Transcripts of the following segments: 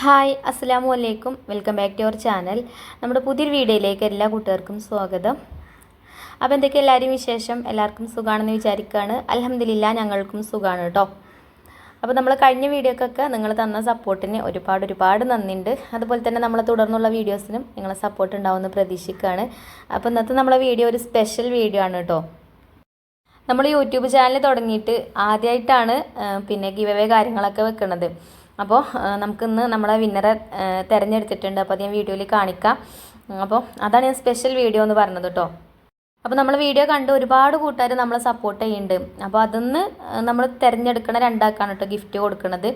Hi അസ്സലാമു അലൈക്കും. Welcome back to our channel. നമ്മുടെ പുതിയൊരു വീഡിയോയിലേക്ക് എല്ലാ കൂട്ടുകാർക്കും സ്വാഗതം. അപ്പോൾ എന്തൊക്കെ എല്ലാവരും വിശേഷം? എല്ലാവർക്കും സുഖമാണെന്ന് വിചാരിക്കുകയാണ് അലഹമ്മദില്ല ഞങ്ങൾക്കും സുഖമാണ് കേട്ടോ അപ്പോൾ നമ്മൾ കഴിഞ്ഞ വീഡിയോക്കൊക്കെ നിങ്ങൾ തന്ന സപ്പോർട്ടിന് ഒരുപാട് ഒരുപാട് നന്ദിയുണ്ട് അതുപോലെ തന്നെ നമ്മളെ തുടർന്നുള്ള വീഡിയോസിനും നിങ്ങളെ സപ്പോർട്ട് ഉണ്ടാവുമെന്ന് പ്രതീക്ഷിക്കുകയാണ് അപ്പോൾ ഇന്നത്തെ നമ്മളെ വീഡിയോ ഒരു സ്പെഷ്യൽ വീഡിയോ ആണ് കേട്ടോ നമ്മൾ യൂട്യൂബ് ചാനൽ തുടങ്ങിയിട്ട് ആദ്യമായിട്ടാണ് പിന്നെ ഗിവ് കാര്യങ്ങളൊക്കെ വെക്കുന്നത് അപ്പോൾ നമുക്കിന്ന് നമ്മളെ വിന്നറെ തിരഞ്ഞെടുത്തിട്ടുണ്ട്. അപ്പോൾ അത് ഞാൻ വീഡിയോയിൽ കാണിക്കാം. അപ്പോൾ അതാണ് ഞാൻ സ്പെഷ്യൽ വീഡിയോ എന്ന് പറഞ്ഞത് കേട്ടോ. അപ്പോൾ നമ്മൾ വീഡിയോ കണ്ട് ഒരുപാട് കൂട്ടുകാർ നമ്മളെ സപ്പോർട്ട് ചെയ്യുന്നുണ്ട്. അപ്പോൾ അതിന്ന് നമ്മൾ തിരഞ്ഞെടുക്കണ രണ്ടാക്കാണ് കേട്ടോ ഗിഫ്റ്റ് കൊടുക്കുന്നത്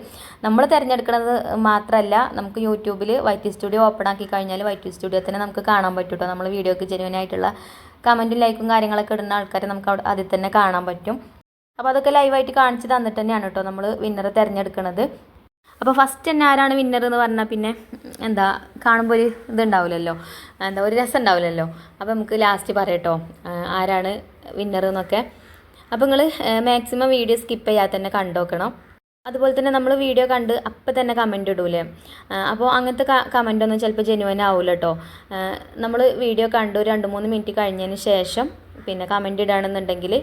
നമ്മൾ തിരഞ്ഞെടുക്കുന്നത് മാത്രമല്ല നമുക്ക് യൂട്യൂബിൽ വൈറ്റ് സ്റ്റുഡിയോ ഓപ്പൺ ആക്കി കഴിഞ്ഞാൽ വൈറ്റ് സ്റ്റുഡിയോ തന്നെ നമുക്ക് കാണാൻ പറ്റും കേട്ടോ. നമ്മൾ വീഡിയോക്ക് ജെനുവൻ ആയിട്ടുള്ള കമന്റും ലൈക്കും കാര്യങ്ങളൊക്കെ ഇടുന്ന ആൾക്കാരെ നമുക്ക് അവിടെ അതിൽ തന്നെ കാണാൻ പറ്റും. അപ്പോൾ അതൊക്കെ ലൈവായിട്ട് കാണിച്ച് തന്നിട്ട് തന്നെയാണ് കേട്ടോ നമ്മൾ വിന്നറെ തിരഞ്ഞെടുക്കുന്നത് അപ്പോൾ ഫസ്റ്റ് തന്നെ ആരാണ് വിന്നർ എന്ന് പറഞ്ഞാൽ പിന്നെ എന്താ കാണുമ്പോൾ ഒരു ഇതുണ്ടാവില്ലല്ലോ. എന്താ ഒരു രസം ഉണ്ടാവില്ലല്ലോ. അപ്പോൾ നമുക്ക് ലാസ്റ്റ് പറയട്ടോ. ആരാണ് വിന്നർ എന്നൊക്കെ. അപ്പോൾ നിങ്ങൾ മാക്സിമം വീഡിയോ സ്കിപ്പ് ചെയ്യാതെ തന്നെ കണ്ടോക്കണം അതുപോലെ തന്നെ നമ്മൾ വീഡിയോ കണ്ട് അപ്പം തന്നെ കമന്റ് ഇടൂലേ. അപ്പോൾ അങ്ങനത്തെ കമന്റ് ഒന്നും ചിലപ്പോൾ ജെനുവൻ ആവില്ല കേട്ടോ നമ്മൾ വീഡിയോ കണ്ടു രണ്ട് മൂന്ന് മിനിറ്റ് കഴിഞ്ഞതിന് ശേഷം പിന്നെ കമന്റ് ഇടുകയാണെന്നുണ്ടെങ്കിൽ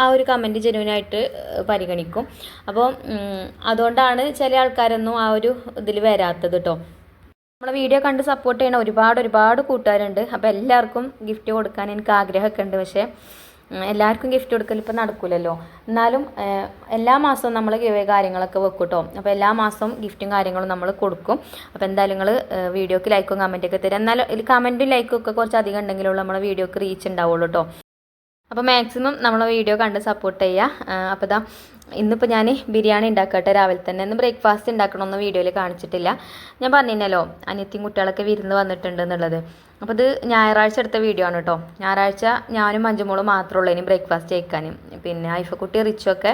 ആ ഒരു കമന്റ് ജെനുവിനായിട്ട് പരിഗണിക്കും. അപ്പോൾ അതുകൊണ്ടാണ് ചില ആൾക്കാരൊന്നും ആ ഒരു ഇതിൽ വരാത്തത് കേട്ടോ നമ്മളെ വീഡിയോ കണ്ട് സപ്പോർട്ട് ചെയ്യണ ഒരുപാട് ഒരുപാട് കൂട്ടുകാരുണ്ട്. അപ്പോൾ എല്ലാവർക്കും ഗിഫ്റ്റ് കൊടുക്കാൻ എനിക്ക് ആഗ്രഹമൊക്കെ ഉണ്ട്. പക്ഷേ എല്ലാവർക്കും ഗിഫ്റ്റ് കൊടുക്കൽ ഇപ്പോൾ നടക്കില്ലല്ലോ എന്നാലും എല്ലാ മാസവും നമ്മൾ ഗിവ് കാര്യങ്ങളൊക്കെ വെക്കും കേട്ടോ അപ്പോൾ എല്ലാ മാസവും ഗിഫ്റ്റും കാര്യങ്ങളും നമ്മൾ കൊടുക്കും. അപ്പോൾ എന്തായാലും നിങ്ങൾ വീഡിയോക്ക് ലൈക്കും കമന്റൊക്കെ തരും. എന്നാലും കമന്റും ലൈക്കും ഒക്കെ കുറച്ച് അധികം ഉണ്ടെങ്കിലുള്ള നമ്മളെ വീഡിയോക്ക് റീച്ച് ഉണ്ടാവുള്ളൂ കേട്ടോ അപ്പോൾ മാക്സിമം നമ്മളെ വീഡിയോ കണ്ട് സപ്പോർട്ട് ചെയ്യുക അപ്പോൾ ഇതാ ഇന്നിപ്പോൾ ഞാൻ ബിരിയാണി ഉണ്ടാക്കട്ടെ രാവിലെ തന്നെ. ഇന്ന് ബ്രേക്ക്ഫാസ്റ്റ് ഉണ്ടാക്കണമെന്ന് വീഡിയോയിൽ കാണിച്ചിട്ടില്ല. ഞാൻ പറഞ്ഞില്ലല്ലോ അനിയത്തിയും കുട്ടികളൊക്കെ വിരുന്ന് വന്നിട്ടുണ്ട് എന്നുള്ളത്. അപ്പോൾ ഇത് ഞായറാഴ്ച എടുത്ത വീഡിയോ ആണ് കേട്ടോ ഞായറാഴ്ച ഞാനും മഞ്ജുമോളും മാത്രമേ ഉള്ളൂ ഇനി ബ്രേക്ക്ഫാസ്റ്റ് കഴിക്കാനും. പിന്നെ ഐഫക്കുട്ടി റിച്ചൊക്കെ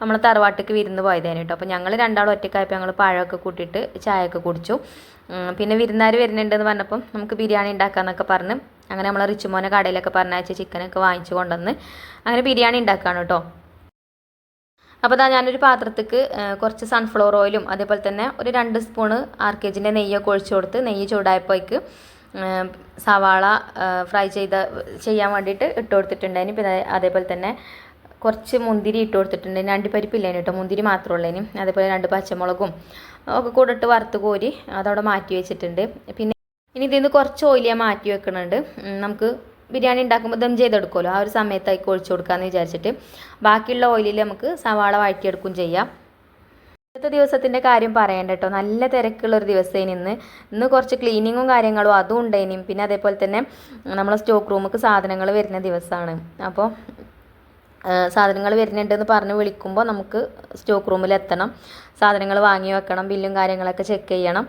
നമ്മൾ തറവാട്ടിക്ക് വിരുന്ന് പോയതേനെ കേട്ടോ അപ്പോൾ ഞങ്ങൾ രണ്ടാളും ഒറ്റക്കായപ്പോൾ ഞങ്ങൾ പഴമൊക്കെ കൂട്ടിയിട്ട് ചായയൊക്കെ കുടിച്ചു. പിന്നെ വിരുന്നാർ വരുന്നുണ്ടെന്ന് പറഞ്ഞപ്പം നമുക്ക് ബിരിയാണി ഉണ്ടാക്കാമെന്നൊക്കെ പറഞ്ഞ് അങ്ങനെ നമ്മൾ റിച്ചുമോനെ കടയിലൊക്കെ പറഞ്ഞയച്ച് ചിക്കനൊക്കെ വാങ്ങിച്ചു കൊണ്ടുവന്ന് അങ്ങനെ ബിരിയാണി ഉണ്ടാക്കുകയാണ് കേട്ടോ അപ്പോൾ അതാ ഞാനൊരു പാത്രത്തേക്ക് കുറച്ച് സൺഫ്ലവർ ഓയിലും അതേപോലെ തന്നെ ഒരു രണ്ട് സ്പൂണ് ആർ കെ ജിന്റെ നെയ്യൊക്കെ ഒഴിച്ചു കൊടുത്ത് നെയ്യ് ചൂടായപ്പോഴേക്ക് സവാള ഫ്രൈ ചെയ്ത ചെയ്യാൻ വേണ്ടിയിട്ട് ഇട്ട് കൊടുത്തിട്ടുണ്ടായിന് പിന്നെ അതേപോലെ തന്നെ കുറച്ച് മുന്തിരി ഇട്ട് കൊടുത്തിട്ടുണ്ട്. അണ്ടിപ്പരിപ്പില്ലേന് കേട്ടോ മുന്തിരി മാത്രമേ ഉള്ളേനും. അതേപോലെ രണ്ട് പച്ചമുളകും ഒക്കെ കൂടെ ഇട്ട് വറുത്ത് കോരി അതവിടെ മാറ്റി വെച്ചിട്ടുണ്ട്. പിന്നെ ഇനി ഇതിൽ നിന്ന് കുറച്ച് ഓയിൽ ഞാൻ മാറ്റി വെക്കുന്നുണ്ട് നമുക്ക് ബിരിയാണി ഉണ്ടാക്കുമ്പോൾ ദം ചെയ്തെടുക്കുമല്ലോ ആ ഒരു സമയത്തായി ഒഴിച്ചു കൊടുക്കാമെന്ന് വിചാരിച്ചിട്ട്. ബാക്കിയുള്ള ഓയിലിൽ നമുക്ക് സവാള വഴറ്റിയെടുക്കും ചെയ്യാം. ഇന്നത്തെ ദിവസത്തിന്റെ കാര്യം പറയണ്ട കേട്ടോ നല്ല തിരക്കുള്ളൊരു ദിവസത്തേന് ഇന്ന്. ഇന്ന് കുറച്ച് ക്ലീനിങ്ങും കാര്യങ്ങളും അതും ഉണ്ടായിനും പിന്നെ അതേപോലെ തന്നെ നമ്മളെ സ്റ്റോക്ക് റൂമിക്ക് സാധനങ്ങൾ വരുന്ന ദിവസമാണ് അപ്പോൾ സാധനങ്ങൾ വരുന്നുണ്ടെന്ന് പറഞ്ഞ് വിളിക്കുമ്പോൾ നമുക്ക് സ്റ്റോക്ക് റൂമിൽ എത്തണം. സാധനങ്ങൾ വാങ്ങി വെക്കണം. ബില്ലും കാര്യങ്ങളൊക്കെ ചെക്ക് ചെയ്യണം.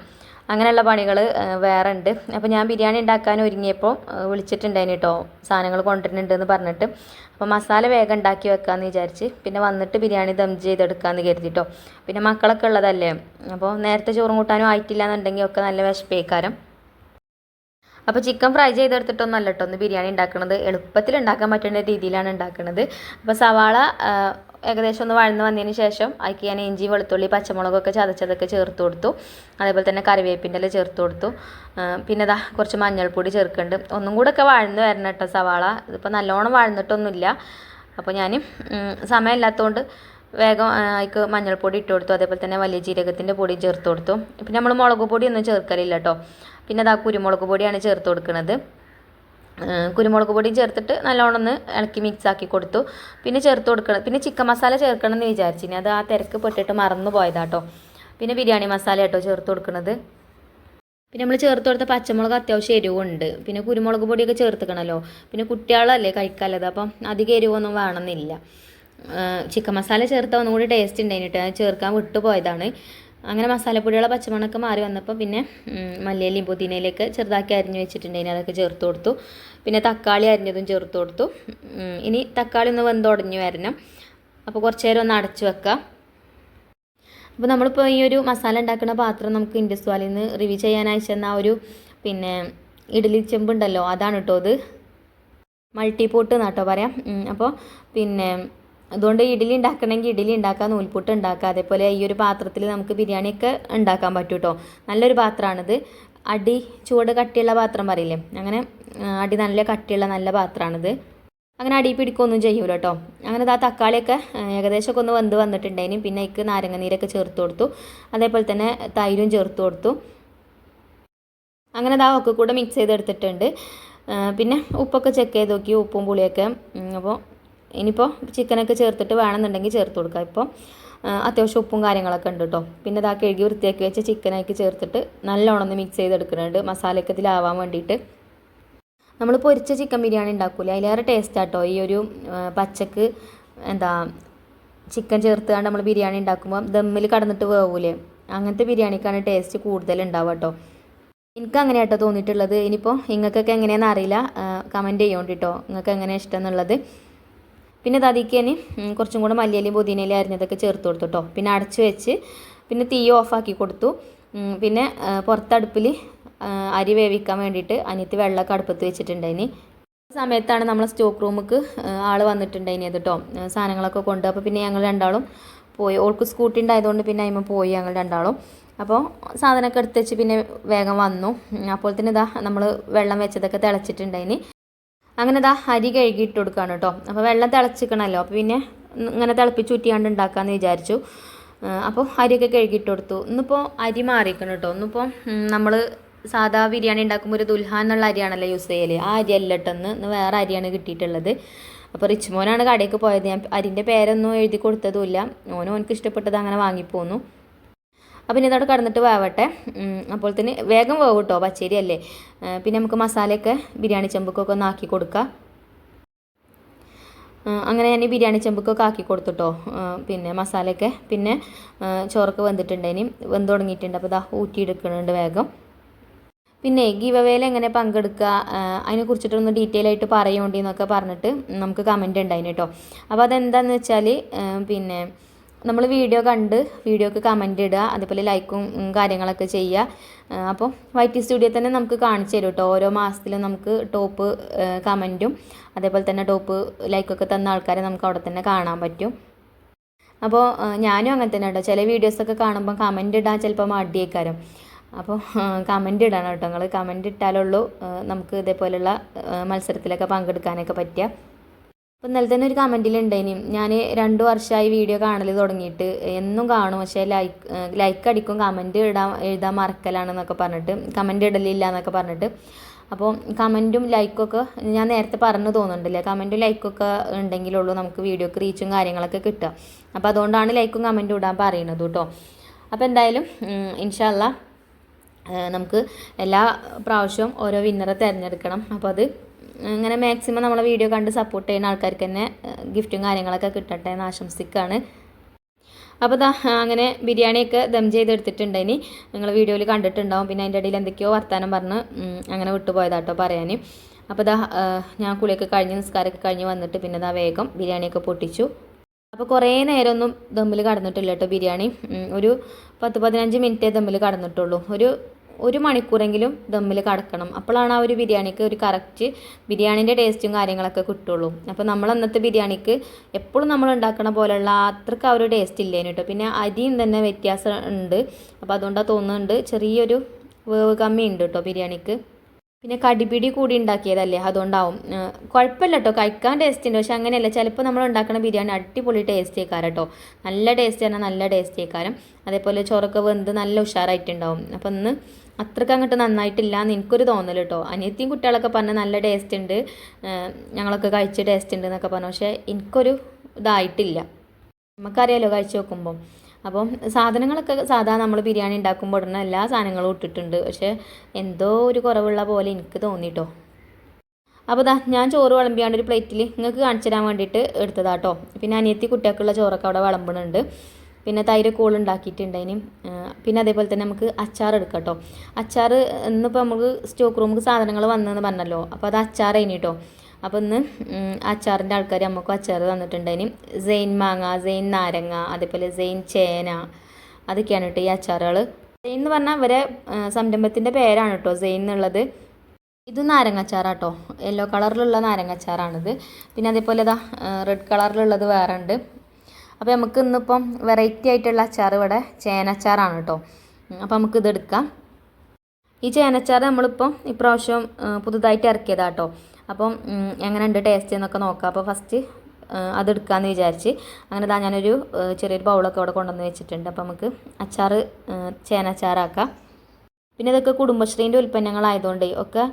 അങ്ങനെയുള്ള പണികൾ വേറെ ഉണ്ട് അപ്പോൾ ഞാൻ ബിരിയാണി ഉണ്ടാക്കാൻ ഒരുങ്ങിയപ്പോൾ വിളിച്ചിട്ടുണ്ടായിന് കേട്ടോ സാധനങ്ങൾ കൊണ്ടുവരുന്നുണ്ടെന്ന് പറഞ്ഞിട്ട്. അപ്പോൾ മസാല വേഗം ഉണ്ടാക്കി വെക്കാമെന്ന് വിചാരിച്ച്. പിന്നെ വന്നിട്ട് ബിരിയാണി ദം ചെയ്തെടുക്കാമെന്ന് കരുതിട്ടോ പിന്നെ മക്കളൊക്കെ ഉള്ളതല്ലേ? അപ്പോൾ നേരത്തെ ചോറും കൂട്ടാനും ആയിട്ടില്ല എന്നുണ്ടെങ്കിൽ ഒക്കെ നല്ല വിശപ്പേക്കാരം. അപ്പോൾ ചിക്കൻ ഫ്രൈ ചെയ്തെടുത്തിട്ടൊന്നും അല്ല കേട്ടോ ഒന്ന് ബിരിയാണി ഉണ്ടാക്കുന്നത് എളുപ്പത്തിൽ ഉണ്ടാക്കാൻ പറ്റുന്ന രീതിയിലാണ് ഉണ്ടാക്കുന്നത് അപ്പോൾ സവാള ഏകദേശം ഒന്ന് വഴന്ന് വന്നതിന് ശേഷം അതിക്ക് ഞാൻ ഇഞ്ചി വെളുത്തുള്ളി പച്ചമുളകൊക്കെ ചതച്ചതൊക്കെ ചേർത്ത് കൊടുത്തു. അതേപോലെ തന്നെ കറിവേപ്പിന്റെ ഇല ചേർത്ത് കൊടുത്തു. പിന്നെ ഇതാ കുറച്ച് മഞ്ഞൾപ്പൊടി ചേർക്കുന്നുണ്ട്. ഒന്നും കൂടെ ഒക്കെ വഴന്ന് വരണം കേട്ടോ സവാള. ഇതിപ്പോൾ നല്ലോണം വഴന്നിട്ടൊന്നുമില്ല. അപ്പോൾ ഞാൻ സമയമില്ലാത്തതുകൊണ്ട് വേഗം അതിക്ക് മഞ്ഞൾപ്പൊടി ഇട്ട് കൊടുത്തു. അതേപോലെ തന്നെ വലിയ ജീരകത്തിന്റെ പൊടി ചേർത്ത് കൊടുത്തു. പിന്നെ നമ്മൾ മുളക് പൊടിയൊന്നും ചേർക്കലില്ല കേട്ടോ. പിന്നെ അതാ കുരുമുളക് പൊടിയാണ് ചേർത്ത് കൊടുക്കുന്നത്. കുരുമുളക് പൊടി ചേർത്തിട്ട് നല്ലോണം ഒന്ന് ഇളക്കി മിക്സ് ആക്കി കൊടുത്തു. പിന്നെ ചേർത്ത് കൊടുക്കണം. പിന്നെ ചിക്കൻ മസാല ചേർക്കണം എന്ന് വിചാരിച്ചിനി. അത് ആ തിരക്ക് പെട്ടിട്ട് മറന്നു പോയതാട്ടോ. പിന്നെ ബിരിയാണി മസാല കേട്ടോ ചേർത്ത് കൊടുക്കണത്. പിന്നെ നമ്മൾ ചേർത്ത് കൊടുത്ത പച്ചമുളക് അത്യാവശ്യം എരിവുണ്ട്. പിന്നെ കുരുമുളക് പൊടിയൊക്കെ ചേർത്തുക്കണമല്ലോ പിന്നെ കുട്ടികളല്ലേ കഴിക്കാല്ലത് അപ്പം അധികം എരിവൊന്നും വേണമെന്നില്ല. ചിക്കൻ മസാല ചേർത്താൽ ഒന്നും കൂടി ടേസ്റ്റ് ഉണ്ടായിട്ട് ചേർക്കാൻ വിട്ടുപോയതാണ്. അങ്ങനെ മസാലപ്പൊടികളെ പച്ചമുളകൊക്കെ മാറി വന്നപ്പോൾ പിന്നെ മല്ലിയിലയും പുതിനയിലേക്ക് ചെറുതാക്കി അരിഞ്ഞ് വെച്ചിട്ടുണ്ടെങ്കിൽ അതൊക്കെ ചേർത്ത് കൊടുത്തു. പിന്നെ തക്കാളി അരിഞ്ഞതും ചേർത്ത് കൊടുത്തു. ഇനി തക്കാളി ഒന്ന് വെന്തുടഞ്ഞു വരണം. അപ്പോൾ കുറച്ച് നേരം ഒന്ന് അടച്ചു വെക്കാം. അപ്പോൾ നമ്മളിപ്പോൾ ഈ ഒരു മസാല ഉണ്ടാക്കുന്ന പാത്രം നമുക്ക് ഇൻഡസ്വാലിൽ നിന്ന് റിവ്യൂ ചെയ്യാൻ ചെന്ന ആ ഒരു പിന്നെ ഇഡ്ഡലി ചെമ്പുണ്ടല്ലോ അതാണ് കേട്ടോ അത് മൾട്ടി പോട്ട് എന്നാട്ടോ പറയാം. അപ്പോൾ പിന്നെ അതുകൊണ്ട് ഇഡ്ഡലി ഉണ്ടാക്കണമെങ്കിൽ ഇഡ്ഡലി ഉണ്ടാക്കാം നൂൽപുട്ട് ഉണ്ടാക്കാം അതേപോലെ ഈ ഒരു പാത്രത്തിൽ നമുക്ക് ബിരിയാണിയൊക്കെ ഉണ്ടാക്കാൻ പറ്റും കേട്ടോ നല്ലൊരു പാത്രമാണിത്. അടി ചൂട് കട്ടിയുള്ള പാത്രം പറയില്ലേ? അങ്ങനെ അടി നല്ല കട്ടിയുള്ള നല്ല പാത്രമാണിത്. അങ്ങനെ അടി പിടിക്കൊന്നും ചെയ്യൂല കേട്ടോ അങ്ങനെ ആ തക്കാളിയൊക്കെ ഏകദേശമൊക്കെ ഒന്ന് വെന്ത് വന്നിട്ടുണ്ടായിന്. പിന്നെ അതിക്ക് നാരങ്ങ നീരൊക്കെ ചേർത്ത് കൊടുത്തു. അതേപോലെ തന്നെ തൈരും ചേർത്ത് കൊടുത്തു. അങ്ങനെ ദാ ഒക്കെ കൂടെ മിക്സ് ചെയ്തെടുത്തിട്ടുണ്ട്. പിന്നെ ഉപ്പൊക്കെ ചെക്ക് ചെയ്ത് നോക്കി ഉപ്പും പുളിയൊക്കെ. അപ്പോൾ ഇനിയിപ്പോൾ ചിക്കനൊക്കെ ചേർത്തിട്ട് വേണമെന്നുണ്ടെങ്കിൽ ചേർത്ത് കൊടുക്കാം. ഇപ്പോൾ അത്യാവശ്യം ഉപ്പും കാര്യങ്ങളൊക്കെ ഉണ്ട് കേട്ടോ പിന്നെ ഇതാ കഴുകി വൃത്തിയാക്കി വെച്ച ചിക്കനൊക്കെ ചേർത്തിട്ട് നല്ലോണം ഒന്ന് മിക്സ് ചെയ്തെടുക്കുന്നുണ്ട് മസാലയൊക്കെ ഇതിലാവാൻ വേണ്ടിയിട്ട്. നമ്മൾ പൊരിച്ച ചിക്കൻ ബിരിയാണി ഉണ്ടാക്കൂലേ? അതിലേറെ ടേസ്റ്റ് ആട്ടോ ഈ ഒരു പച്ചക്ക് എന്താ ചിക്കൻ ചേർത്തുകൊണ്ട് നമ്മൾ ബിരിയാണി ഉണ്ടാക്കുമ്പോൾ ദമ്മിൽ കടന്നിട്ട് വേവൂലേ? അങ്ങനത്തെ ബിരിയാണിക്കാണ് ടേസ്റ്റ് കൂടുതൽ ഉണ്ടാവുക കേട്ടോ എനിക്ക് അങ്ങനെ കേട്ടോ തോന്നിയിട്ടുള്ളത്. ഇനിയിപ്പോൾ നിങ്ങൾക്കൊക്കെ എങ്ങനെയാണെന്ന് അറിയില്ല. കമന്റ് ചെയ്യോണ്ടിട്ടോ നിങ്ങൾക്ക് എങ്ങനെയാണ് ഇഷ്ടം എന്നുള്ളത്. പിന്നെ ഇത് അതിലേക്ക് കുറച്ചും കൂടെ മല്ലിയിലും പുതിനയിലും അരിഞ്ഞതൊക്കെ ചേർത്ത് കൊടുത്തു കേട്ടോ പിന്നെ അടച്ചു വെച്ച് പിന്നെ തീ ഓഫാക്കി കൊടുത്തു. പിന്നെ പുറത്തടുപ്പിൽ അരി വേവിക്കാൻ വേണ്ടിയിട്ട് അനിയത്തി വെള്ളമൊക്കെ അടുപ്പത്ത് വെച്ചിട്ടുണ്ടായിന്. സമയത്താണ് നമ്മൾ സ്റ്റോക്ക് റൂമിക്ക് ആൾ വന്നിട്ടുണ്ടായിന് അത് കേട്ടോ സാധനങ്ങളൊക്കെ കൊണ്ട് അപ്പോൾ പിന്നെ ഞങ്ങൾ രണ്ടാളും പോയി. ഓൾക്ക് സ്കൂട്ടി ഉണ്ടായതുകൊണ്ട് പിന്നെ അതിമ്മ പോയി ഞങ്ങൾ രണ്ടാളും. അപ്പോൾ സാധനമൊക്കെ എടുത്ത് വെച്ച് പിന്നെ വേഗം വന്നു. അപ്പോൾ തന്നെ ഇതാ നമ്മൾ വെള്ളം വെച്ചതൊക്കെ തിളച്ചിട്ടുണ്ടായിനി. അങ്ങനെ ദാ അരി കഴുകി ഇട്ട് കൊടുക്കുകയാണ് കേട്ടോ അപ്പോൾ വെള്ളം തിളച്ചിക്കണമല്ലോ അപ്പോൾ പിന്നെ ഇങ്ങനെ തിളപ്പിച്ച് ഊറ്റിയാണ്ട് ഉണ്ടാക്കാമെന്ന് വിചാരിച്ചു അപ്പോൾ അരിയൊക്കെ കഴുകിയിട്ട് കൊടുത്തു. ഇന്നിപ്പോൾ അരി മാറിക്കണം കേട്ടോ ഇന്നിപ്പോൾ നമ്മൾ സാധാ ബിരിയാണി ഉണ്ടാക്കുമ്പോൾ ഒരു ദുൽഹാൻ എന്നുള്ള അരിയാണല്ലോ യൂസ് ചെയ്യൽ. ആ അരി അല്ല കേട്ടോ ഇന്ന്. ഇന്ന് വേറെ അരിയാണ് കിട്ടിയിട്ടുള്ളത്. അപ്പോൾ റിച്ച് മോനാണ് കടയ്ക്ക് പോയത്. ഞാൻ അരിന്റെ പേരൊന്നും എഴുതി കൊടുത്തതുമില്ല ഓനും ഓനക്ക് ഇഷ്ടപ്പെട്ടത് അങ്ങനെ വാങ്ങിപ്പോന്നു. അപ്പം ഇനി ഇതവിടെ കടന്നിട്ട് വേവട്ടെ. അപ്പോൾ തന്നെ വേഗം വേവ് കേട്ടോ പച്ചരി അല്ലേ? പിന്നെ നമുക്ക് മസാലയൊക്കെ ബിരിയാണി ചെമ്പക്കൊക്കെ ഒന്ന് ആക്കി കൊടുക്കാം. അങ്ങനെ ഞാൻ ബിരിയാണി ചെമ്പൊക്കെ ആക്കി കൊടുത്തുട്ടോ. പിന്നെ മസാലയൊക്കെ പിന്നെ ചോറൊക്കെ വെന്തിട്ടുണ്ട് ഇനി. വെന്ത് തുടങ്ങിയിട്ടുണ്ട് അപ്പോൾ ഇതാ ഊറ്റിയെടുക്കുന്നുണ്ട് വേഗം. പിന്നെ ഗീവവേല എങ്ങനെ പങ്കെടുക്കുക അതിനെക്കുറിച്ചിട്ടൊന്ന് അതിനെ കുറിച്ചിട്ടൊന്ന് ഡീറ്റെയിൽ ആയിട്ട് പറയുന്നുണ്ട് പറഞ്ഞിട്ട് നമുക്ക് കമന്റ് ഉണ്ടായിന് കേട്ടോ അപ്പോൾ അതെന്താണെന്ന് വെച്ചാൽ പിന്നെ നമ്മൾ വീഡിയോ കണ്ട് വീഡിയോക്ക് കമന്റ് ഇടുക അതേപോലെ ലൈക്കും കാര്യങ്ങളൊക്കെ ചെയ്യുക. അപ്പോൾ വൈറ്റി സ്റ്റുഡിയോ തന്നെ നമുക്ക് കാണിച്ചു തരും കേട്ടോ ഓരോ മാസത്തിലും നമുക്ക് ടോപ്പ് കമന്റും അതേപോലെ തന്നെ ടോപ്പ് ലൈക്കൊക്കെ തന്ന ആൾക്കാരെ നമുക്ക് അവിടെ തന്നെ കാണാൻ പറ്റും. അപ്പോൾ ഞാനും അങ്ങനെ തന്നെ കേട്ടോ ചില വീഡിയോസൊക്കെ കാണുമ്പോൾ കമന്റ് ഇടാൻ ചിലപ്പോൾ മടിയേക്കാരം. അപ്പോൾ കമന്റ് ഇടണം കേട്ടോ നിങ്ങൾ കമന്റ് ഇട്ടാലുള്ളൂ നമുക്ക് ഇതേപോലെയുള്ള മത്സരത്തിലൊക്കെ പങ്കെടുക്കാനൊക്കെ പറ്റുക. അപ്പോൾ ഇന്നലെ തന്നെ ഒരു കമന്റിലുണ്ടേനി ഞാൻ രണ്ട് വർഷമായി വീഡിയോ കാണൽ തുടങ്ങിയിട്ട് എന്നും കാണും. പക്ഷേ ലൈക്ക് ലൈക്ക് അടിക്കും. കമന്റ് ഇടാൻ എഴുതാൻ മറക്കലാണെന്നൊക്കെ പറഞ്ഞിട്ട്. കമന്റ് ഇടലില്ല എന്നൊക്കെ പറഞ്ഞിട്ട് അപ്പോൾ കമന്റും ഒക്കെ ഞാൻ നേരത്തെ പറഞ്ഞു തോന്നുന്നുണ്ടല്ലേ? കമന്റും ലൈക്കൊക്കെ ഉണ്ടെങ്കിലുള്ളൂ നമുക്ക് വീഡിയോക്ക് റീച്ചും കാര്യങ്ങളൊക്കെ കിട്ടുക അപ്പോൾ അതുകൊണ്ടാണ് ലൈക്കും കമന്റും ഇടാൻ പറയുന്നത് കേട്ടോ അപ്പോൾ എന്തായാലും ഇൻഷാല്ല നമുക്ക് എല്ലാ പ്രാവശ്യവും ഓരോ വിന്നറെ തിരഞ്ഞെടുക്കണം. അപ്പോൾ അത് ഇങ്ങനെ മാക്സിമം നമ്മളെ വീഡിയോ കണ്ട് സപ്പോർട്ട് ചെയ്യുന്ന ആൾക്കാർക്ക് തന്നെ ഗിഫ്റ്റും കാര്യങ്ങളൊക്കെ കിട്ടട്ടെ എന്ന് ആശംസിക്കുകയാണ്. അപ്പോൾ ദാ അങ്ങനെ ബിരിയാണിയൊക്കെ ദം ചെയ്തെടുത്തിട്ടുണ്ട് ഇനി നിങ്ങൾ വീഡിയോയിൽ കണ്ടിട്ടുണ്ടാവും. പിന്നെ അതിന്റെ ഇടയിൽ എന്തൊക്കെയോ വർത്താനം പറഞ്ഞ് അങ്ങനെ വിട്ടുപോയതാട്ടോ പറയാൻ അപ്പോൾ ദാ ഞാൻ കുളിയൊക്കെ കഴിഞ്ഞ് നിസ്കാരമൊക്കെ കഴിഞ്ഞ് വന്നിട്ട് പിന്നെ ദാ വേഗം ബിരിയാണിയൊക്കെ പൊട്ടിച്ചു. അപ്പോൾ കുറേ നേരമൊന്നും ദമ്മിൽ കടന്നിട്ടില്ല കേട്ടോ ബിരിയാണി. ഒരു പത്ത് പതിനഞ്ച് മിനിറ്റേ ദമ്മിൽ കടന്നിട്ടുള്ളൂ. ഒരു ഒരു മണിക്കൂറെങ്കിലും ദമ്മിൽ കടക്കണം. അപ്പോഴാണ് ആ ഒരു ബിരിയാണിക്ക് ഒരു കറക്റ്റ് ബിരിയാണീന്റെ ടേസ്റ്റും കാര്യങ്ങളൊക്കെ കിട്ടുള്ളൂ. അപ്പോൾ നമ്മൾ അന്നത്തെ ബിരിയാണിക്ക് എപ്പോഴും നമ്മൾ ഉണ്ടാക്കണ പോലെയുള്ള അത്രയ്ക്ക് ആ ഒരു ടേസ്റ്റ് ഇല്ലേനു കേട്ടോ പിന്നെ അരിയും തന്നെ വ്യത്യാസം ഉണ്ട്. അപ്പോൾ അതുകൊണ്ടാണ് തോന്നുന്നുണ്ട് ചെറിയൊരു വേവ് കമ്മി ഉണ്ട് കേട്ടോ ബിരിയാണിക്ക്. പിന്നെ കടിപിടി കൂടി ഉണ്ടാക്കിയതല്ലേ അതുകൊണ്ടാവും. കുഴപ്പമില്ല കേട്ടോ കഴിക്കാൻ ടേസ്റ്റ് ഉണ്ട്. പക്ഷെ അങ്ങനെയല്ല ചിലപ്പോൾ നമ്മൾ ഉണ്ടാക്കുന്ന ബിരിയാണി അടിപൊളി ടേസ്റ്റ് ആയിക്കാരം കേട്ടോ നല്ല ടേസ്റ്റ് പറഞ്ഞാൽ നല്ല ടേസ്റ്റ് ആയിക്കാരം. അതേപോലെ ചോറൊക്കെ വെന്ത് നല്ല ഉഷാറായിട്ടുണ്ടാവും. അപ്പം ഇന്ന് അത്രയ്ക്ക് അങ്ങോട്ട് നന്നായിട്ടില്ല എന്ന് എനിക്കൊരു തോന്നൽ കേട്ടോ അനിയത്തിയും കുട്ടികളൊക്കെ പറഞ്ഞ് നല്ല ടേസ്റ്റ് ഉണ്ട്. ഞങ്ങളൊക്കെ കഴിച്ച് ടേസ്റ്റ് ഉണ്ട് എന്നൊക്കെ പറഞ്ഞു. പക്ഷേ എനിക്കൊരു ഇതായിട്ടില്ല. നമുക്കറിയാലോ കഴിച്ച് നോക്കുമ്പോൾ അപ്പം സാധനങ്ങളൊക്കെ സാധാ നമ്മൾ ബിരിയാണി ഉണ്ടാക്കുമ്പോൾ ഇടുന്ന എല്ലാ സാധനങ്ങളും ഇട്ടിട്ടുണ്ട്. പക്ഷേ എന്തോ ഒരു കുറവുള്ള പോലെ എനിക്ക് തോന്നിട്ടോ. അപ്പോൾ ദാ ഞാൻ ചോറ് വിളമ്പിയാണ്ട് ഒരു പ്ലേറ്റിൽ നിങ്ങൾക്ക് കാണിച്ചു തരാൻ വേണ്ടിയിട്ട് എടുത്തതാട്ടോ പിന്നെ അനിയത്തി കുട്ടികൾക്കുള്ള ചോറൊക്കെ അവിടെ വിളമ്പണുണ്ട് പിന്നെ തൈര് കൂൾ ഉണ്ടാക്കിയിട്ടുണ്ട് ഇനി പിന്നെ അതേപോലെ തന്നെ നമുക്ക് അച്ചാർ എടുക്കാം കേട്ടോ അച്ചാർ ഇന്നിപ്പോൾ നമുക്ക് സ്റ്റോക്ക് റൂമിൽ സാധനങ്ങൾ വന്നതെന്ന് പറഞ്ഞല്ലോ. അപ്പോൾ അത് അച്ചാർ കഴിഞ്ഞിട്ടോ. അപ്പോൾ ഇന്ന് അച്ചാറിന്റെ ആൾക്കാർ നമുക്ക് അച്ചാർ തന്നിട്ടുണ്ടായിന് സെയിൻ മാങ്ങ സെയിൻ നാരങ്ങ അതേപോലെ സെയിൻ ചേന അതൊക്കെയാണ് കേട്ടോ ഈ അച്ചാറുകൾ സെയിൻ എന്ന് പറഞ്ഞാൽ ഇവരെ സംരംഭത്തിന്റെ പേരാണ് കേട്ടോ സെയിൻ എന്നുള്ളത്. ഇത് നാരങ്ങച്ചാറാട്ടോ യെല്ലോ കളറിലുള്ള നാരങ്ങച്ചാറാണിത് പിന്നെ അതേപോലെ ഇതാ റെഡ് കളറിലുള്ളത് വേറെ ഉണ്ട് അപ്പോൾ നമുക്ക് ഇന്നിപ്പം വെറൈറ്റി ആയിട്ടുള്ള അച്ചാർ ഇവിടെ ചേനച്ചാറാണ് കേട്ടോ. അപ്പോൾ നമുക്ക് ഇത് എടുക്കാം. ഈ ചേനച്ചാറ് നമ്മളിപ്പം ഇപ്രാവശ്യം പുതുതായിട്ട് ഇറക്കിയതാ കേട്ടോ. അപ്പം എങ്ങനെ എങ്ങനെയുണ്ട് ടേസ്റ്റ് എന്നൊക്കെ നോക്കാം. അപ്പോൾ ഫസ്റ്റ് അതെടുക്കാമെന്ന് വിചാരിച്ച്. അങ്ങനെ ഇതാ ഞാനൊരു ചെറിയൊരു ബൗളൊക്കെ അവിടെ കൊണ്ടുവന്ന് വെച്ചിട്ടുണ്ട്. അപ്പോൾ നമുക്ക് അച്ചാർ ചേനച്ചാറാക്കാം പിന്നെ ഇതൊക്കെ കുടുംബശ്രീന്റെ ഉൽപ്പന്നങ്ങളായതുകൊണ്ട് ഒക്കെ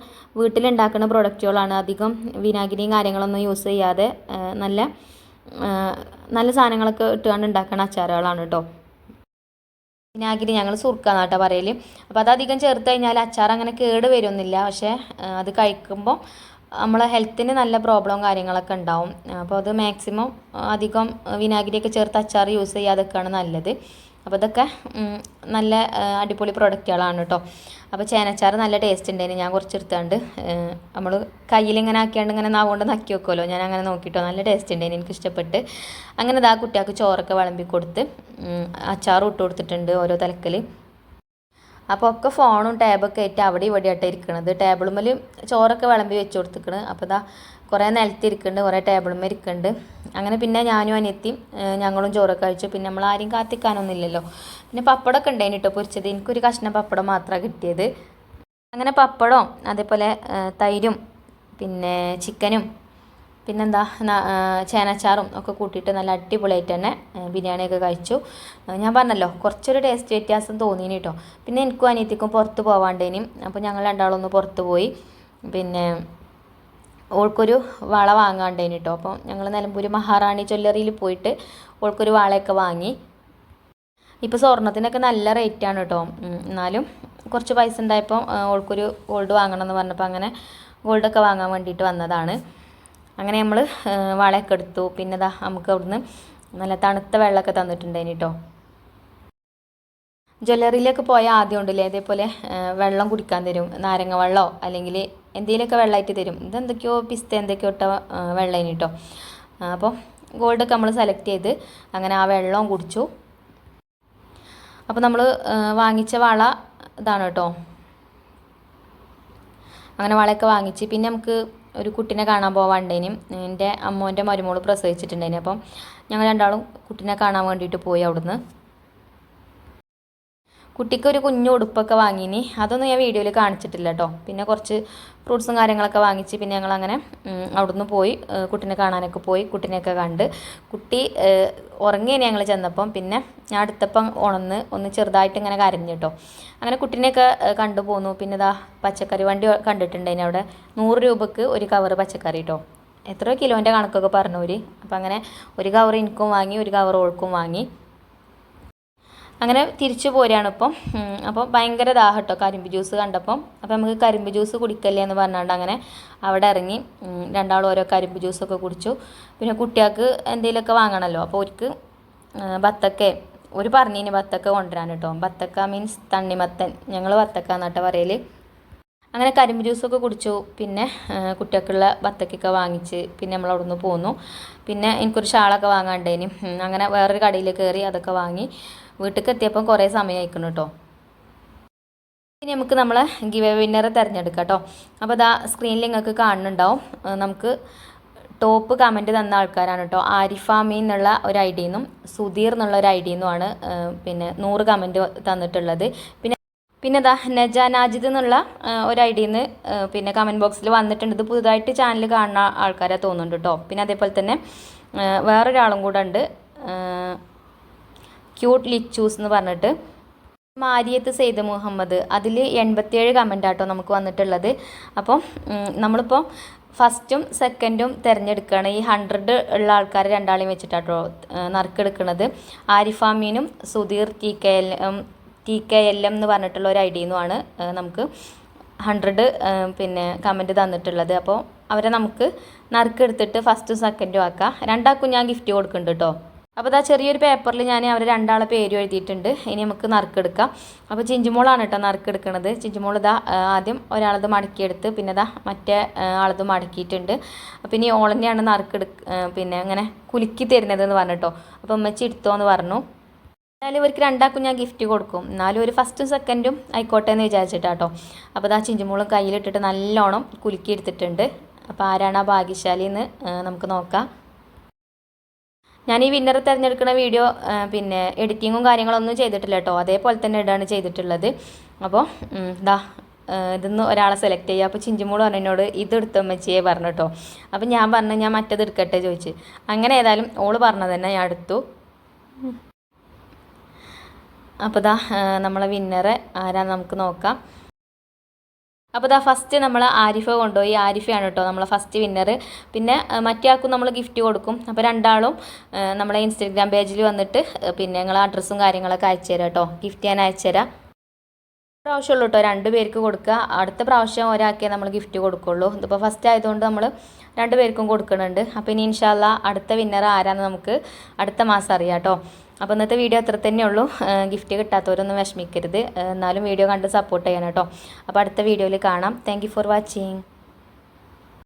വീട്ടിലുണ്ടാക്കുന്ന പ്രൊഡക്റ്റുകളാണ് അധികം വിനാഗിരിയും കാര്യങ്ങളൊന്നും യൂസ് ചെയ്യാതെ നല്ല നല്ല സാധനങ്ങളൊക്കെ ഇട്ടുകൊണ്ട് ഉണ്ടാക്കുന്ന അച്ചാറുകളാണ് കേട്ടോ വിനാഗിരി ഞങ്ങൾ സുർക്കാന്നാട്ടാ പറയൽ അപ്പോൾ അത് അധികം ചേർത്ത് കഴിഞ്ഞാൽ അച്ചാർ അങ്ങനെ കേട് വരുമൊന്നുമില്ല പക്ഷേ അത് കഴിക്കുമ്പോൾ നമ്മളെ ഹെൽത്തിന് നല്ല പ്രോബ്ലവും കാര്യങ്ങളൊക്കെ ഉണ്ടാവും. അപ്പോൾ അത് മാക്സിമം അധികം വിനാഗിരിയൊക്കെ ചേർത്ത് അച്ചാർ യൂസ് ചെയ്യാതൊക്കെയാണ് നല്ലത്. അപ്പോൾ ഇതൊക്കെ നല്ല അടിപൊളി പ്രൊഡക്റ്റുകളാണ് കേട്ടോ അപ്പോൾ ചേനച്ചാർ നല്ല ടേസ്റ്റ് ഉണ്ടായിരുന്നു ഞാൻ കുറച്ച് എടുത്താണ്ട് നമ്മൾ കയ്യിലിങ്ങനെ ആക്കിയാണ്ട് ഇങ്ങനെ നാവുകൊണ്ട് നക്കി വെക്കുമല്ലോ ഞാൻ അങ്ങനെ നോക്കിയിട്ടോ നല്ല ടേസ്റ്റ് ഉണ്ടായിരുന്നു എനിക്ക് ഇഷ്ടപ്പെട്ട് അങ്ങനെ ഇതാ കുട്ടികൾക്ക് ചോറൊക്കെ വിളമ്പി കൊടുത്ത് അച്ചാറും ഇട്ട് കൊടുത്തിട്ടുണ്ട് ഓരോ തലക്കൽ അപ്പോൾ ഒക്കെ ഫോണും ടാബൊക്കെ ആയിട്ട് അവിടെ ഇവിടെ ആയിട്ട് ഇരിക്കണത്. ടേബിളുമ്മൽ ചോറൊക്കെ വിളമ്പി വെച്ച് കൊടുത്തിക്കണ്. അപ്പോൾ ഇതാ കുറേ നിലത്തിരിക്കുന്നുണ്ട് കുറേ ടേബിളുമ്മ ഇരിക്കുന്നുണ്ട്. അങ്ങനെ പിന്നെ ഞാനും അനിയത്തിയും ഞങ്ങളും ചോറൊക്കെ കഴിച്ചു. പിന്നെ നമ്മൾ ആരും കാത്തിക്കാനൊന്നും ഇല്ലല്ലോ പിന്നെ പപ്പടമൊക്കെ ഉണ്ടായിന് കേട്ടോ പൊരിച്ചത്. എനിക്കൊരു കഷ്ണം പപ്പടം മാത്രമാണ് കിട്ടിയത്. അങ്ങനെ പപ്പടവും അതേപോലെ തൈരും പിന്നെ ചിക്കനും പിന്നെന്താ ചേനച്ചാറും ഒക്കെ കൂട്ടിയിട്ട് നല്ല അടിപൊളിയായിട്ട് തന്നെ ബിരിയാണിയൊക്കെ കഴിച്ചു. ഞാൻ പറഞ്ഞല്ലോ കുറച്ചൊരു ടേസ്റ്റ് വ്യത്യാസം തോന്നിയിന് കേട്ടോ പിന്നെ എനിക്കും അനിയത്തിക്കും പുറത്ത് പോവാണ്ടേനും. അപ്പോൾ ഞങ്ങൾ രണ്ടാളും ഒന്ന് പുറത്ത് പോയി. പിന്നെ ഓൾക്കൊരു വള വാങ്ങാണ്ടേന് കേട്ടോ അപ്പോൾ ഞങ്ങൾ നിലമ്പൂർ മഹാറാണി ജ്വല്ലറിയിൽ പോയിട്ട് ഓൾക്കൊരു വളയൊക്കെ വാങ്ങി. ഇപ്പോൾ സ്വർണത്തിനൊക്കെ നല്ല റേറ്റാണ് കേട്ടോ എന്നാലും കുറച്ച് പൈസ ഉണ്ടായപ്പോൾ ഓൾക്കൊരു ഗോൾഡ് വാങ്ങണം എന്ന് പറഞ്ഞപ്പോൾ അങ്ങനെ ഗോൾഡൊക്കെ വാങ്ങാൻ വേണ്ടിയിട്ട് വന്നതാണ്. അങ്ങനെ നമ്മൾ വളയൊക്കെ എടുത്തു. പിന്നെ ദാ നമുക്ക് അവിടുന്ന് നല്ല തണുത്ത വെള്ളമൊക്കെ തന്നിട്ടുണ്ടായിന് കേട്ടോ ജ്വല്ലറിയിലേക്ക് പോയാൽ ആദ്യം ഉണ്ടല്ലേ? അതേപോലെ വെള്ളം കുടിക്കാൻ തരും. നാരങ്ങ വെള്ളമോ അല്ലെങ്കിൽ എന്തെങ്കിലുമൊക്കെ വെള്ളമായിട്ട് തരും. ഇതെന്തൊക്കെയോ പിസ്ത എന്തൊക്കെയോ ഇട്ട വെള്ളം വെള്ളേനി കേട്ടോ അപ്പോൾ ഗോൾഡൊക്കെ നമ്മൾ സെലക്ട് ചെയ്ത് അങ്ങനെ ആ വെള്ളവും കുടിച്ചു. അപ്പോൾ നമ്മൾ വാങ്ങിച്ച വള ഇതാണ് കേട്ടോ അങ്ങനെ വളയൊക്കെ വാങ്ങിച്ച്. പിന്നെ നമുക്ക് ഒരു കുട്ടീനെ കാണാൻ പോവാണ്ടേനും. എന്റെ അമ്മോന്റെ മരുമോൾ പ്രസവിച്ചിട്ടുണ്ടേനും. അപ്പം ഞങ്ങൾ രണ്ടാളും കുട്ടീനെ കാണാൻ വേണ്ടിയിട്ട് പോയി അവിടുന്ന്. കുട്ടിക്ക് ഒരു കുഞ്ഞു ഉടുപ്പൊക്കെ വാങ്ങിനി. അതൊന്നും ഞാൻ വീഡിയോയിൽ കാണിച്ചിട്ടില്ല കേട്ടോ പിന്നെ കുറച്ച് ഫ്രൂട്ട്സും കാര്യങ്ങളൊക്കെ വാങ്ങിച്ച് പിന്നെ ഞങ്ങൾ അങ്ങനെ അവിടുന്ന് പോയി കുട്ടീനെ കാണാനൊക്കെ പോയി കുട്ടീനെയൊക്കെ കണ്ട്. കുട്ടി ഉറങ്ങിയാണ് ഞങ്ങൾ ചെന്നപ്പം പിന്നെ ഞാൻ അടുത്തപ്പം ഉണന്ന് ഒന്ന് ചെറുതായിട്ട് ഇങ്ങനെ കരഞ്ഞു കേട്ടോ അങ്ങനെ കുട്ടീനെയൊക്കെ കണ്ടു പോന്നു. പിന്നെ ഇതാ പച്ചക്കറി വണ്ടി കണ്ടിട്ടുണ്ടായിന് അവിടെ. നൂറ് രൂപക്ക് ഒരു കവറ് പച്ചക്കറി കേട്ടോ എത്രയോ കിലോന്റെ കണക്കൊക്കെ പറഞ്ഞു ഒരു അപ്പം അങ്ങനെ ഒരു കവർ എനിക്കും വാങ്ങി ഒരു കവർ ഓൾക്കും വാങ്ങി. അങ്ങനെ തിരിച്ചു പോരുകയാണ് ഇപ്പം. അപ്പോൾ ഭയങ്കര ദാഹം കേട്ടോ കരിമ്പ് ജ്യൂസ് കണ്ടപ്പം. അപ്പോൾ നമുക്ക് കരിമ്പ് ജ്യൂസ് കുടിക്കല്ലേ എന്ന് പറഞ്ഞാണ്ട് അങ്ങനെ അവിടെ ഇറങ്ങി രണ്ടാളും ഓരോ കരിമ്പ് ജ്യൂസൊക്കെ കുടിച്ചു. പിന്നെ കുട്ടികൾക്ക് എന്തെങ്കിലുമൊക്കെ വാങ്ങണമല്ലോ. അപ്പോൾ അവർക്ക് ബത്തക്കെ ഒരു പറഞ്ഞിന് ബത്തക്ക കൊണ്ടുവരാൻ കേട്ടോ. ബത്തക്ക മീൻസ് തണ്ണിമത്തൻ. ഞങ്ങൾ ബത്തക്ക എന്നിട്ട് പറയൽ അങ്ങനെ കരിമ്പ് ജ്യൂസൊക്കെ കുടിച്ചു. പിന്നെ കുട്ടികൾക്കുള്ള ബത്തക്കൊക്കെ വാങ്ങിച്ച് പിന്നെ നമ്മൾ അവിടുന്ന് പോന്നു. പിന്നെ എനിക്കൊരു ഷാളൊക്കെ വാങ്ങാണ്ടേനും അങ്ങനെ വേറൊരു കടയിൽ കയറി അതൊക്കെ വാങ്ങി വീട്ടിലേക്ക് എത്തിയപ്പം കുറേ സമയം കേട്ടോ ഇനി നമുക്ക് നമ്മളെ ഗിവ് വിന്നറെ തിരഞ്ഞെടുക്കാം കേട്ടോ അപ്പോൾ അതാ സ്ക്രീനിൽ നിങ്ങൾക്ക് കാണുന്നുണ്ടാവും. നമുക്ക് ടോപ്പ് കമന്റ് തന്ന ആൾക്കാരാണ് കേട്ടോ ആരിഫാമി എന്നുള്ള ഒരു ഐ ഡിയിൽ നിന്നും സുധീർ എന്നുള്ള ഒരു ഐ ഡിയിൽ നിന്നുമാണ് പിന്നെ നൂറ് കമന്റ് തന്നിട്ടുള്ളത്. പിന്നെ പിന്നെ ദാ നജ നാജിദ് എന്നുള്ള ഒരു ഐ നിന്ന് പിന്നെ കമന്റ് ബോക്സിൽ വന്നിട്ടുണ്ട്. ഇത് പുതുതായിട്ട് ചാനൽ കാണുന്ന ആൾക്കാരെ തോന്നുന്നുണ്ട് കേട്ടോ പിന്നെ അതേപോലെ തന്നെ വേറൊരാളും കൂടെ ഉണ്ട്. ക്യൂട്ട് ലിച്ചൂസ് എന്ന് പറഞ്ഞിട്ട്. മാരിയത്ത് സെയ്ദ് മുഹമ്മദ്. അതിൽ എൺപത്തിയേഴ് കമന്റ് ആട്ടോ നമുക്ക് വന്നിട്ടുള്ളത്. അപ്പം നമ്മളിപ്പോൾ ഫസ്റ്റും സെക്കൻഡും തിരഞ്ഞെടുക്കുകയാണ് ഈ ഹൺഡ്രഡ് ഉള്ള ആൾക്കാർ രണ്ടാളെയും വെച്ചിട്ടാട്ടോ നറുക്കെടുക്കുന്നത് ആരിഫാമീനും Sudheer T K L T K L M എന്ന് പറഞ്ഞിട്ടുള്ള ഒരു ഐ ഡിയിൽ നിന്നുമാണ് നമുക്ക് ഹൺഡ്രഡ് പിന്നെ കമന്റ് തന്നിട്ടുള്ളത്. അപ്പോൾ അവരെ നമുക്ക് നറുക്കെടുത്തിട്ട് ഫസ്റ്റും സെക്കൻഡും ആക്കാം. രണ്ടാൾക്കും ഞാൻ ഗിഫ്റ്റ് കൊടുക്കുന്നുണ്ട് കേട്ടോ അപ്പോൾ ഇതാ ചെറിയൊരു പേപ്പറിൽ ഞാൻ അവർ രണ്ടാളെ പേര് എഴുതിയിട്ടുണ്ട്. ഇനി നമുക്ക് നറുക്കെടുക്കാം അപ്പോൾ ചിഞ്ചുമോളാണ് കേട്ടോ നറുക്കെടുക്കണത് ചിഞ്ചുമോൾ ഇതാ ആദ്യം ഒരാളത് മടക്കിയെടുത്ത് പിന്നെ ഇതാ മറ്റേ ആളത് മടക്കിയിട്ടുണ്ട്. അപ്പോൾ ഇനി ഓളന്നെയാണ് നറുക്കെടുക്ക പിന്നെ അങ്ങനെ കുലുക്കി തരുന്നത് എന്ന് പറഞ്ഞിട്ടോ. അപ്പോൾ ഉമ്മച്ചി എടുത്തോ എന്ന് പറഞ്ഞു. എന്നാലും ഇവർക്ക് രണ്ടാക്കും ഞാൻ ഗിഫ്റ്റ് കൊടുക്കും. എന്നാലും ഒരു ഫസ്റ്റും സെക്കൻഡും ആയിക്കോട്ടെ എന്ന് വിചാരിച്ചിട്ടാട്ടോ അപ്പോൾ ഇതാ ചിഞ്ചുമൂളും കയ്യിലിട്ടിട്ട് നല്ലോണം കുലുക്കി എടുത്തിട്ടുണ്ട് അപ്പോൾ ആരാണ് ആ ഭാഗ്യശാലി എന്ന് നമുക്ക് നോക്കാം. ഞാൻ ഈ വിന്നർ തിരഞ്ഞെടുക്കുന്ന വീഡിയോ പിന്നെ എഡിറ്റിങ്ങും കാര്യങ്ങളൊന്നും ചെയ്തിട്ടില്ല കേട്ടോ അതേപോലെ തന്നെ ഇടാണ് ചെയ്തിട്ടുള്ളത്. അപ്പോൾ ഇതാ ഇതിന്ന് ഒരാളെ സെലക്ട് ചെയ്യുക അപ്പോൾ ചിഞ്ചുമോൾ പറഞ്ഞു എന്നോട് ഇത് എടുത്തമ്മച്ചിയെ പറഞ്ഞു കേട്ടോ അപ്പോൾ ഞാൻ പറഞ്ഞു ഞാൻ മറ്റേത് എടുക്കട്ടെ? ചോദിച്ച്. അങ്ങനെ ഏതായാലും ഓൾ പറഞ്ഞത് തന്നെ ഞാൻ എടുത്തു. അപ്പോൾ ദാ നമ്മളെ വിന്നറെ ആരാന്ന് നമുക്ക് നോക്കാം. അപ്പോൾ ദാ ഫസ്റ്റ് നമ്മൾ ആരിഫ കൊണ്ടുപോയി. ആരിഫയാണ് കേട്ടോ നമ്മളെ ഫസ്റ്റ് വിന്നർ പിന്നെ മറ്റേ ആൾക്കും നമ്മൾ ഗിഫ്റ്റ് കൊടുക്കും. അപ്പോൾ രണ്ടാളും നമ്മളെ ഇൻസ്റ്റഗ്രാം പേജിൽ വന്നിട്ട് പിന്നെ ഞങ്ങൾ അഡ്രസ്സും കാര്യങ്ങളൊക്കെ അയച്ചു തരാം കേട്ടോ ഗിഫ്റ്റ് ഞാൻ അയച്ചു തരാം. പ്രാവശ്യമുള്ളൂ കേട്ടോ രണ്ട് പേർക്ക് കൊടുക്കുക അടുത്ത പ്രാവശ്യം ഒരാൾക്കേ നമ്മൾ ഗിഫ്റ്റ് കൊടുക്കുള്ളൂ. ഇതിപ്പോൾ ഫസ്റ്റ് ആയതുകൊണ്ട് നമ്മൾ രണ്ട് പേർക്കും കൊടുക്കുന്നുണ്ട്. അപ്പോൾ ഇനി ഇൻഷാല്ല അടുത്ത വിന്നർ ആരാന്ന് നമുക്ക് അടുത്ത മാസം അറിയാം കേട്ടോ അപ്പോൾ ഇന്നത്തെ വീഡിയോ അത്ര തന്നെ ഉള്ളൂ. ഗിഫ്റ്റ് കിട്ടാത്തവരൊന്നും വിഷമിക്കരുത്. എന്നാലും വീഡിയോ കണ്ട് സപ്പോർട്ട് ചെയ്യണം കേട്ടോ. അപ്പോൾ അടുത്ത വീഡിയോയിൽ കാണാം. Thank for watching